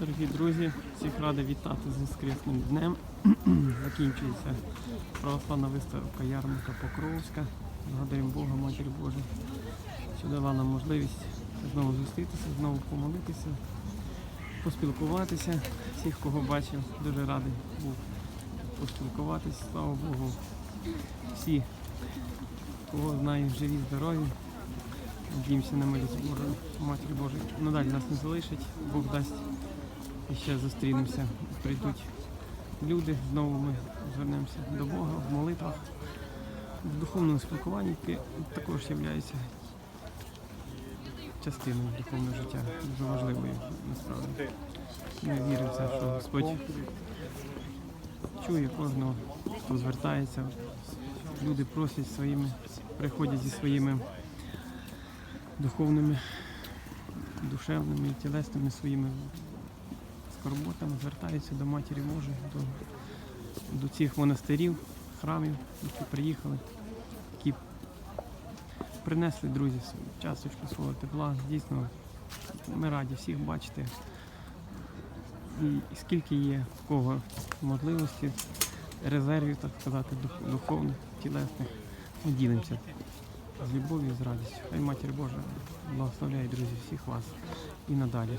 Дорогі друзі, всіх радий вітати з Воскресним днем. Закінчується православна виставка ярмарка Покровська. Благодаримо Бога, Матір Божу, що дала нам можливість знову зустрітися, знову помолитися, поспілкуватися. Всіх, кого бачив, дуже радий був поспілкуватися. Слава Богу. Всі, кого знаю, живі, здорові. Надіємося на милість Божу, Матері Божої. Надалі нас не залишить, Бог дасть. І ще зустрінемося. Прийдуть люди. Знову ми звернемося до Бога в молитвах, в духовному спілкуванні, яке також є частиною духовного життя, дуже важливою насправді. Ми віримо в це, що Господь чує кожного, хто звертається. Люди просять своїми, приходять зі своїми духовними, душевними і тілесними своїми скорботами, звертаються до Матері Божої, до, до цих монастирів, храмів, які приїхали, які принесли друзі свою часточку свого тепла. Дійсно, ми раді всіх бачити. І скільки є в кого можливості, резервів, так сказати, духовних, тілесних, ми ділимося з любов'ю, з радістю. Хай Матір Божа благословляє, друзі, всіх вас і надалі.